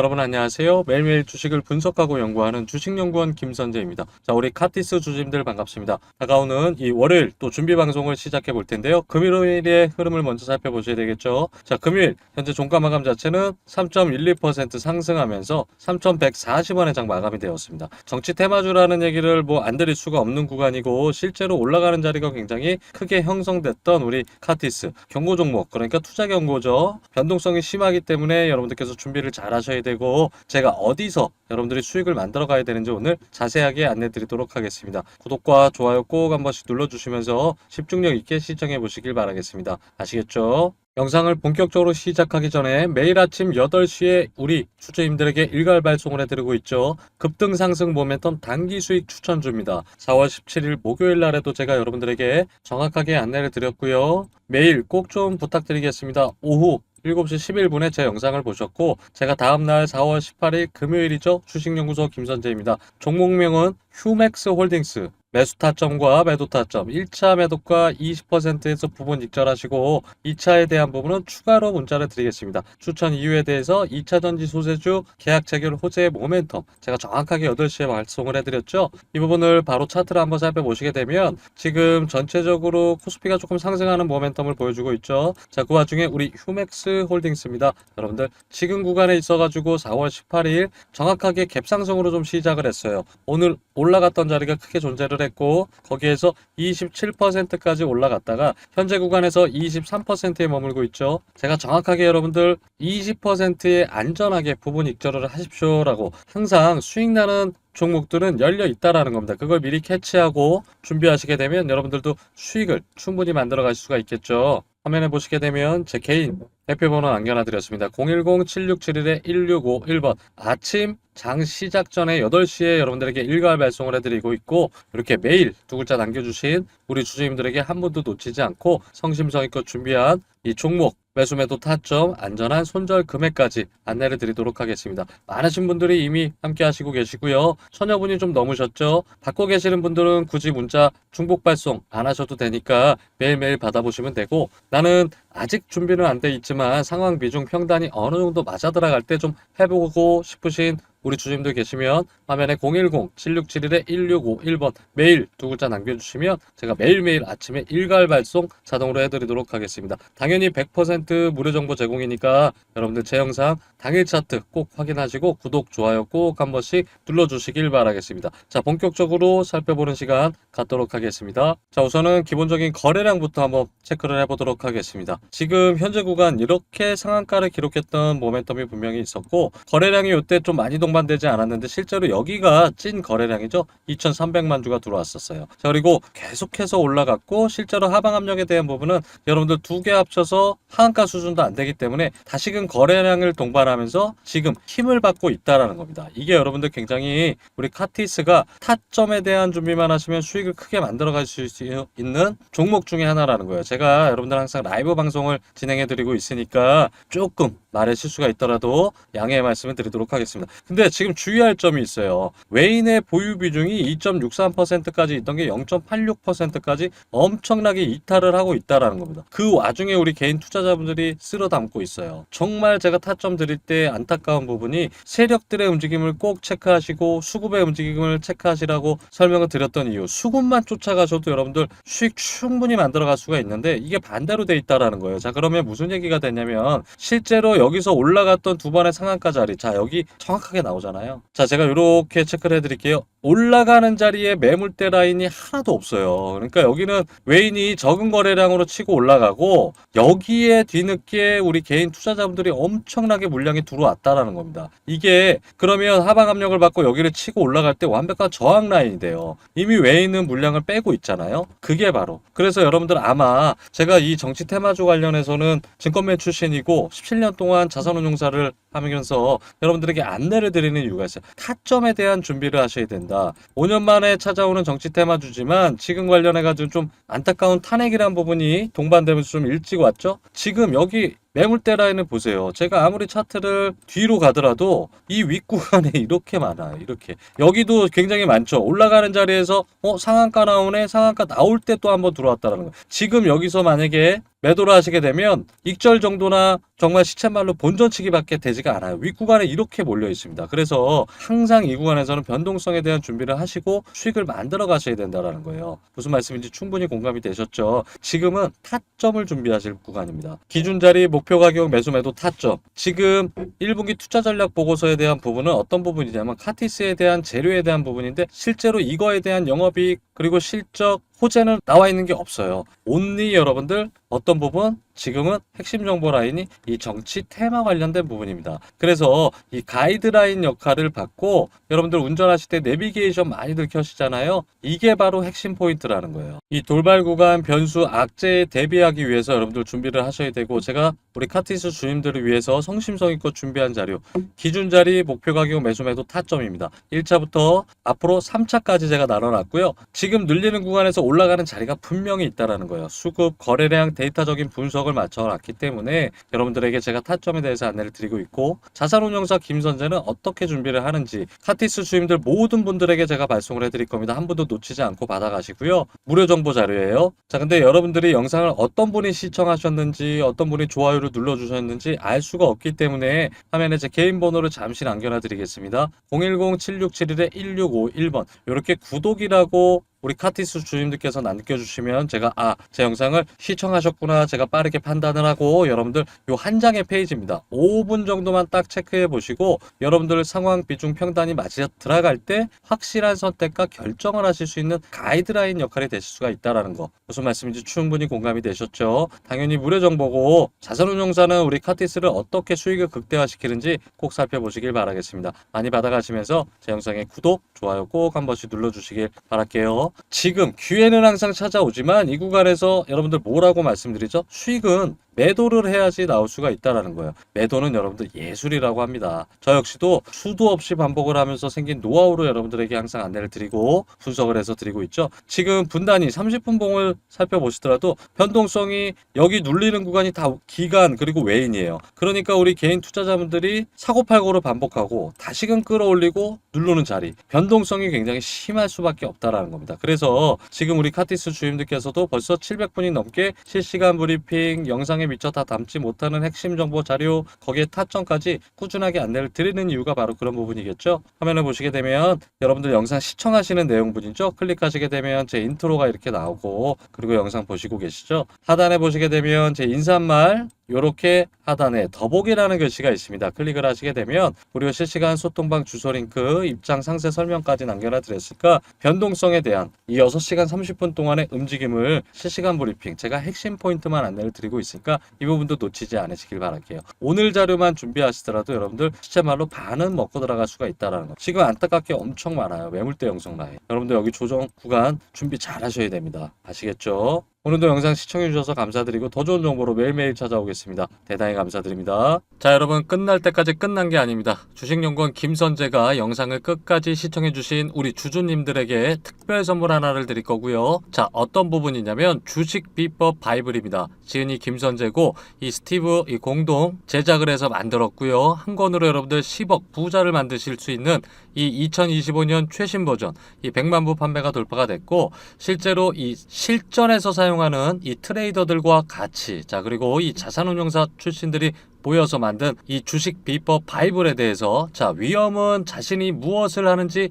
여러분 안녕하세요. 매일매일 주식을 분석하고 연구하는 주식연구원 김선재입니다. 자, 우리 카티스 주주님들 반갑습니다. 다가오는 이 월요일 또 준비 방송을 시작해 볼 텐데요. 금요일의 흐름을 먼저 살펴보셔야 되겠죠. 자, 금요일 현재 종가 마감 자체는 3.12% 상승하면서 3,140원의 장 마감이 되었습니다. 정치 테마주라는 얘기를 뭐 안 드릴 수가 없는 구간이고 실제로 올라가는 자리가 굉장히 크게 형성됐던 우리 카티스 경고 종목 그러니까 투자 경고죠. 변동성이 심하기 때문에 여러분들께서 준비를 잘 하셔야 되고 제가 어디서 여러분들이 수익을 만들어 가야 되는지 오늘 자세하게 안내 드리도록 하겠습니다. 구독과 좋아요 꼭 한 번씩 눌러주시면서 집중력 있게 시청해 보시길 바라겠습니다. 아시겠죠? 영상을 본격적으로 시작하기 전에 매일 아침 8시에 우리 주주님들에게 일괄 발송을 해드리고 있죠. 급등 상승 모멘텀 단기 수익 추천주입니다. 4월 17일 목요일 날에도 제가 여러분들에게 정확하게 안내를 드렸고요. 매일 꼭 좀 부탁드리겠습니다. 오후 7시 11분에 제 영상을 보셨고 제가 다음날 4월 18일 금요일이죠. 주식연구소 김선재입니다. 종목명은 휴맥스 홀딩스 매수 타점과 매도 타점 1차 매도가 20%에서 부분 익절하시고 2차에 대한 부분은 추가로 문자를 드리겠습니다. 추천 이유에 대해서 2차 전지 소재주 계약 체결 호재의 모멘텀 제가 정확하게 8시에 발송을 해드렸죠. 이 부분을 바로 차트를 한번 살펴보시게 되면 지금 전체적으로 코스피가 조금 상승하는 모멘텀을 보여주고 있죠. 자, 그 와중에 우리 휴맥스 홀딩스입니다. 여러분들 지금 구간에 있어가지고 4월 18일 정확하게 갭상승으로 좀 시작을 했어요. 오늘 올라갔던 자리가 크게 존재를 했고 거기에서 27%까지 올라갔다가 현재 구간에서 23%에 머물고 있죠. 제가 정확하게 여러분들 20%에 안전하게 부분 익절을 하십시오라고 항상 수익 나는 종목들은 열려 있다라는 겁니다. 그걸 미리 캐치하고 준비하시게 되면 여러분들도 수익을 충분히 만들어 가실 수가 있겠죠. 화면에 보시게 되면 제 개인 대표번호 남겨놔드렸습니다. 010-7671-1651번 아침 장 시작 전에 8시에 여러분들에게 일괄 발송을 해드리고 있고 이렇게 매일 두 글자 남겨주신 우리 주주님들에게 한 분도 놓치지 않고 성심성의껏 준비한 이 종목 매수 매도 타점 안전한 손절 금액까지 안내를 드리도록 하겠습니다. 많으신 분들이 이미 함께 하시고 계시고요. 천여분이 좀 넘으셨죠? 받고 계시는 분들은 굳이 문자 중복 발송 안 하셔도 되니까 매일매일 받아보시면 되고 나는 아직 준비는 안 돼 있지만 상황 비중 평단이 어느 정도 맞아 들어갈 때 좀 해보고 싶으신 우리 주주님들 계시면 화면에 010-7671-1651번 메일 두 글자 남겨주시면 제가 매일매일 아침에 일괄 발송 자동으로 해드리도록 하겠습니다. 당연히 100% 무료 정보 제공이니까 여러분들 제 영상 당일 차트 꼭 확인하시고 구독, 좋아요 꼭 한 번씩 눌러주시길 바라겠습니다. 자, 본격적으로 살펴보는 시간 갖도록 하겠습니다. 자, 우선은 기본적인 거래량부터 한번 체크를 해보도록 하겠습니다. 지금 현재 구간 이렇게 상한가를 기록했던 모멘텀이 분명히 있었고 거래량이 이때 좀 많이 동 반되지 않았는데 실제로 여기가 찐 거래량이죠. 2,300만 주가 들어왔었어요. 자, 그리고 계속해서 올라갔고 실제로 하방 압력에 대한 부분은 여러분들 두 개 합쳐서 하한가 수준도 안 되기 때문에 다시금 거래량을 동반하면서 지금 힘을 받고 있다라는 겁니다. 이게 여러분들 굉장히 우리 카티스가 타점에 대한 준비만 하시면 수익을 크게 만들어 갈수 있는 종목 중에 하나라는 거예요. 제가 여러분들 항상 라이브 방송을 진행해 드리고 있으니까 조금 말의 실수가 있더라도 양해의 말씀을 드리도록 하겠습니다. 근데 지금 주의할 점이 있어요. 외인의 보유 비중이 2.63%까지 있던 게 0.86%까지 엄청나게 이탈을 하고 있다라는 겁니다. 그 와중에 우리 개인 투자자분들이 쓸어 담고 있어요. 정말 제가 타점 드릴 때 안타까운 부분이 세력들의 움직임을 꼭 체크하시고 수급의 움직임을 체크하시라고 설명을 드렸던 이유. 수급만 쫓아가셔도 여러분들 수익 충분히 만들어 갈 수가 있는데 이게 반대로 돼 있다라는 거예요. 자, 그러면 무슨 얘기가 되냐면 실제로 여기서 올라갔던 두 번의 상한가 자리. 자, 여기 정확하게 나오잖아요. 자, 제가 이렇게 체크를 해 드릴게요. 올라가는 자리에 매물대 라인이 하나도 없어요. 그러니까 여기는 외인이 적은 거래량으로 치고 올라가고 여기에 뒤늦게 우리 개인 투자자분들이 엄청나게 물량이 들어왔다라는 겁니다. 이게 그러면 하방 압력을 받고 여기를 치고 올라갈 때 완벽한 저항 라인이 돼요. 이미 외인은 물량을 빼고 있잖아요. 그게 바로. 그래서 여러분들 아마 제가 이 정치 테마주 관련해서는 증권맨 출신이고 17년 동안 자산운용사를 하면서 여러분들에게 안내를 드리는 이유가 있어요. 타점에 대한 준비를 하셔야 된 다. 5년 만에 찾아오는 정치 테마주지만 지금 관련해가지고 좀 안타까운 탄핵이란 부분이 동반되면서 좀 일찍 왔죠. 지금 여기 매물대 라인을 보세요. 제가 아무리 차트를 뒤로 가더라도 이 윗구간에 이렇게 많아요. 이렇게. 여기도 굉장히 많죠. 올라가는 자리에서 어 상한가 나오네. 상한가 나올 때 또 한번 들어왔다라는 거예요. 지금 여기서 만약에 매도를 하시게 되면 익절 정도나 정말 시쳇말로 본전치기밖에 되지가 않아요. 윗구간에 이렇게 몰려 있습니다. 그래서 항상 이 구간에서는 변동성에 대한 준비를 하시고 수익을 만들어 가셔야 된다라는 거예요. 무슨 말씀인지 충분히 공감이 되셨죠? 지금은 타점을 준비하실 구간입니다. 기준 자리 목표 가격 매수 매도 타점. 지금 1분기 투자 전략 보고서에 대한 부분은 어떤 부분이냐면 카티스에 대한 재료에 대한 부분인데 실제로 이거에 대한 영업이익 그리고 실적 호재는 나와 있는 게 없어요. 온리 여러분들 어떤 부분? 지금은 핵심 정보 라인이 이 정치 테마 관련된 부분입니다. 그래서 이 가이드라인 역할을 받고 여러분들 운전하실 때 내비게이션 많이들 켜시잖아요. 이게 바로 핵심 포인트라는 거예요. 이 돌발 구간 변수 악재에 대비하기 위해서 여러분들 준비를 하셔야 되고 제가 우리 카티스 주님들을 위해서 성심성의껏 준비한 자료 기준 자리 목표 가격 매수 매도 타점입니다. 1차부터 앞으로 3차까지 제가 나눠놨고요. 지금 늘리는 구간에서 올라가는 자리가 분명히 있다라는 거예요. 수급, 거래량, 데이터적인 분석을 맞춰놨기 때문에 여러분들에게 제가 타점에 대해서 안내를 드리고 있고 자산운용사 김선재는 어떻게 준비를 하는지 카티스 주임들 모든 분들에게 제가 발송을 해드릴 겁니다. 한 분도 놓치지 않고 받아가시고요. 무료 정보 자료예요. 자, 근데 여러분들이 영상을 어떤 분이 시청하셨는지 어떤 분이 좋아요를 눌러주셨는지 알 수가 없기 때문에 화면에 제 개인 번호를 잠시 남겨놔 드리겠습니다. 010-7671-1651번 이렇게 구독이라고 우리 카티스 주임들께서 남겨주시면 제가 아 제 영상을 시청하셨구나 제가 빠르게 판단을 하고 여러분들 요 한 장의 페이지입니다. 5분 정도만 딱 체크해 보시고 여러분들 상황 비중 평단이 맞아 들어갈 때 확실한 선택과 결정을 하실 수 있는 가이드라인 역할이 되실 수가 있다라는 거. 무슨 말씀인지 충분히 공감이 되셨죠? 당연히 무료 정보고 자산운용사는 우리 카티스를 어떻게 수익을 극대화시키는지 꼭 살펴보시길 바라겠습니다. 많이 받아가시면서 제 영상에 구독 좋아요 꼭 한 번씩 눌러주시길 바랄게요 지금 기회는 항상 찾아오지만 이 구간에서 여러분들 뭐라고 말씀드리죠? 수익은 매도를 해야지 나올 수가 있다라는 거예요. 매도는 여러분들 예술이라고 합니다. 저 역시도 수도 없이 반복을 하면서 생긴 노하우로 여러분들에게 항상 안내를 드리고 분석을 해서 드리고 있죠. 지금 분단위 30분 봉을 살펴보시더라도 변동성이 여기 눌리는 구간이 다 기간 그리고 외인이에요. 그러니까 우리 개인 투자자분들이 사고팔고를 반복하고 다시금 끌어올리고 누르는 자리 변동성이 굉장히 심할 수밖에 없다라는 겁니다. 그래서 지금 우리 카티스 주임들께서도 벌써 700분이 넘게 실시간 브리핑 영상에 미처 다 담지 못하는 핵심 정보 자료 거기에 타점까지 꾸준하게 안내를 드리는 이유가 바로 그런 부분이겠죠. 화면을 보시게 되면 여러분들 영상 시청하시는 내용분이죠. 클릭하시게 되면 제 인트로가 이렇게 나오고 그리고 영상 보시고 계시죠. 하단에 보시게 되면 제 인사말 이렇게 하단에 더보기라는 글씨가 있습니다. 클릭을 하시게 되면 무료 실시간 소통방 주소 링크, 입장 상세 설명까지 남겨놔 드렸으니까 변동성에 대한 이 6시간 30분 동안의 움직임을 실시간 브리핑 제가 핵심 포인트만 안내를 드리고 있으니까 이 부분도 놓치지 않으시길 바랄게요. 오늘 자료만 준비하시더라도 여러분들 실제말로 반은 먹고 들어갈 수가 있다라는 거. 지금 안타깝게 엄청 많아요. 매물대 영성 라인. 여러분들 여기 조정 구간 준비 잘 하셔야 됩니다. 아시겠죠? 오늘도 영상 시청해주셔서 감사드리고 더 좋은 정보로 매일매일 찾아오겠습니다. 대단히 감사드립니다. 자, 여러분 끝날 때까지 끝난 게 아닙니다. 주식연구원 김선재가 영상을 끝까지 시청해주신 우리 주주님들에게 특별 선물 하나를 드릴 거고요. 자, 어떤 부분이냐면 주식 비법 바이블입니다. 지은이 김선재고 이 스티브 이 공동 제작을 해서 만들었고요. 한 권으로 여러분들 10억 부자를 만드실 수 있는 이 2025년 최신 버전 이 100만 부 판매가 돌파가 됐고 실제로 이 실전에서 사용하는 이 트레이더들과 같이 자 그리고 이 자산운용사 출신들이 모여서 만든 이 주식 비법 바이블에 대해서 자 위험은 자신이 무엇을 하는지